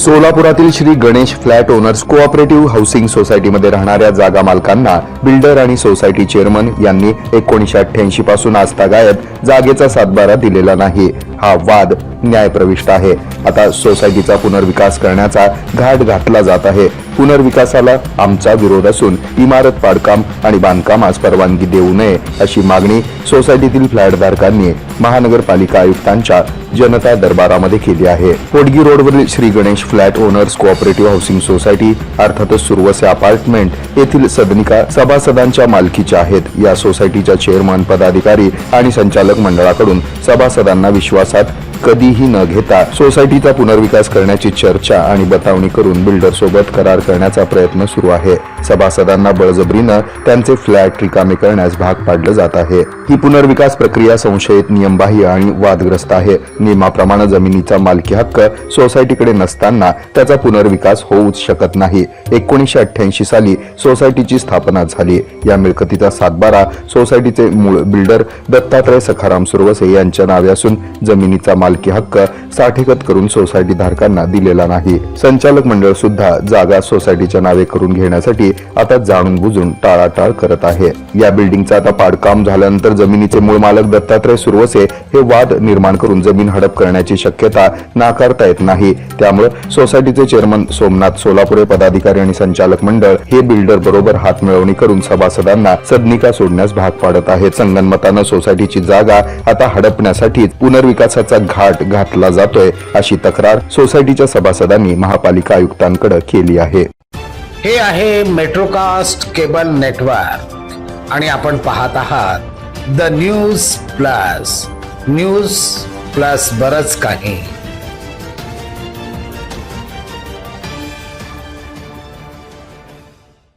सोलापुरातील Shri Ganesh flat owners cooperative housing सोसायटीमध्ये राहणाऱ्या जागा मालकांना बिल्डर आणि सोसायटी चेअरमन यांनी एकोणीशे अठ्ठ्याऐंशी पासून आजतागायत जागेचा सातबारा दिलेला नाही. हा वाद न्यायप्रविष्ट आहे. आता सोसायटीचा पुनर्विकास करण्याचा घाट घातला जात आहे. पुनर्विकासाला आमचा विरोध असून इमारत पाडकाम आणि बांधकामास परवानगी देऊ नये अशी मागणी सोसायटीतील फ्लॅटधारकांनी महानगरपालिका आयुक्तांच्या जनता दरबारामध्ये केली आहे. पोटगी रोडवरील Shri Ganesh flat owners cooperative housing society अर्थातच सुरवसे अपार्टमेंट येथील सदनिका सभासदांच्या मालकीच्या आहेत. या सोसायटीच्या चेअरमन पदाधिकारी आणि संचालक मंडळाकडून सभासदांना विश्वास विश्वासात कधीही न घेता सोसायटीचा पुनर्विकास करण्याची चर्चा आणि बतावणी करून बिल्डर सोबत करार करण्याचा प्रयत्न सुरू आहे. सभासदांना बळजबरीनं त्यांचे फ्लॅट रिकामे करण्यास भाग पाडलं जात आहे. ही पुनर्विकास प्रक्रिया संशयित नियमबाह्य आणि वादग्रस्त आहे. नियमाप्रमाणे जमिनीचा मालकी हक्क सोसायटीकडे नसताना त्याचा पुनर्विकास होऊच शकत नाही. एकोणीसशे अठ्ठ्याऐंशी साली सोसायटीची स्थापना झाली. या मिळकतीचा सातबारा सोसायटीचे मूळ बिल्डर दत्तात्रय सखाराम सुरवसे यांच्या नावे असून जमिनीचा मालकी हक्क साठेकत करून सोसायटी धारकांना दिलेला नाही. संचालक मंडळ सुद्धा जागा सोसायटीच्या नावे करून घेण्यासाठी आता जाणून बुजून टाळाटाळ करत आहे. या बिल्डिंगचं आता पाडकाम झाल्यानंतर जमिनीचे मूळ मालक दत्तात्रय सुरवसे हे वाद निर्माण करून जमीन हडप करण्याची शक्यता नाकारता येत नाही. त्यामुळे सोसायटीचे चेअरमन सोमनाथ सोलापुरे पदाधिकारी आणि संचालक मंडळ हे बिल्डर बरोबर हात मिळवणी करून सभासदांना सदनिका सोडण्यास भाग पाडत आहेत. संगनमतानं सोसायटीची जागा आता हडपण्यासाठी विकासाचा घाट घातला जातोय अशी तक्रार सोसायटीच्या सभासदांनी महापालिका आयुक्तांकडे केली आहे. हे आहे मेट्रोकास्ट केबल नेटवर्क आणि आपण पाहत आहात the news plus news plus बरच काही.